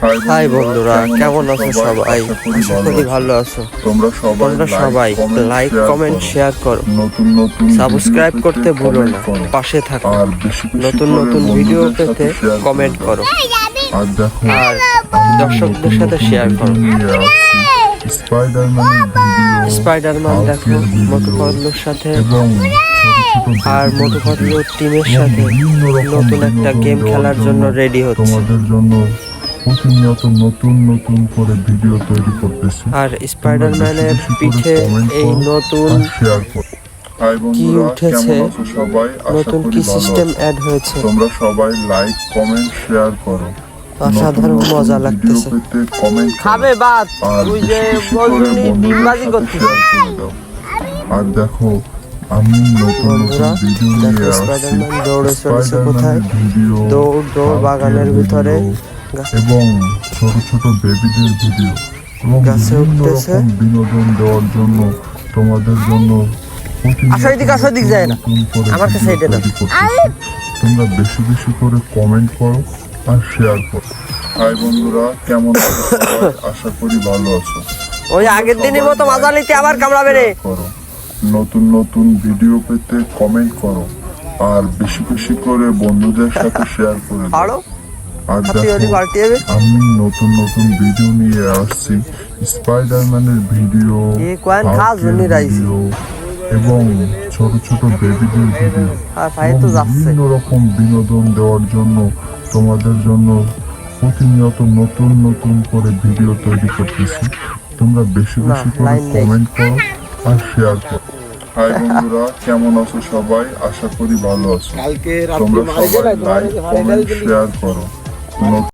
High বন্ধুরা কেমন আছো সবাই? আশা করি ভালো আছো। তোমরা সবাই তোমরা সবাই লাইক কমেন্ট শেয়ার করো। নতুন নতুন সাবস্ক্রাইব করতে ভুলো না। পাশে থাকো। নতুন নতুন ভিডিও পেতে কমেন্ট করো। আর দেখো আর দর্শকদের সাথে শেয়ার করো। স্পাইডারম্যান দেখো হাল্কের ভিডিও সাথে। আর বেবিদের মধুপাতলুর টিমের সাথে নতুন একটা গেম খেলার জন্য রেডি হচ্ছে। তোমাদের জন্য প্রতিনিয়ত নতুন নতুন করে ভিডিও তৈরি করতেছি। আর স্পাইডারম্যানের পিঠে এই নতুন share করো। কি উঠেছে? সবাই? নতুন কি সিস্টেম অ্যাড হয়েছে? তোমরা সবাই লাইক কমেন্ট শেয়ার করো। অসাধারণ মজা লাগতেছে। খাবে বাদ। আর ওই যে ডিমবাজি সাথে করছিস share করে দাও। আর দেখো আমি নতুন ভিডিও নিয়ে আসছি। দৌড়ে চলেছে কোথায়? দৌড় দৌড় বাগানের ভিতরে। এবং ছোট ছোট বেবিদের ভিডিও এবং গাছে বিভিন্ন উঠতেছে। রকম বিনোদন দেওয়ার জন্য তোমাদের জন্য প্রতিনিয়ত আসো এদিকে, আসো এদিকে যায় না। আমার কাছে এটা দাও। তোমরা বেশি বেশি করে কমেন্ট করো আর শেয়ার করো। হাই বন্ধুরা কেমন আছো আশা করি ভালো আছো। ওই আগের দিনের মতো মাজা নিতে আবার কামড়াবে রে। করো। নতুন নতুন ভিডিও পেতে কমেন্ট করো। আর বেশি বেশি করে বন্ধুদের সাথে শেয়ার করে দাও। আরও দেখো আমি নতুন নতুন ভিডিও নিয়ে আসছি। স্পাইডারম্যানের ভিডিও। ভিডিও এবং ছোট ছোট বেবিদের ভিডিও আর ভাই তো এবং যাচ্ছে। বিভিন্ন রকম বিনোদন দেওয়ার জন্য তোমাদের জন্য প্রতিনিয়ত নতুন নতুন করে ভিডিও তৈরি করতেছি। তোমরা বেশি বেশি করে কমেন্ট করো আর শেয়ার করো। হাই বন্ধুরা কেমন আছো সবাই? আশা করি ভালো আছো। তোমরা সবাই লাইক কমেন্ট শেয়ার করো। Но...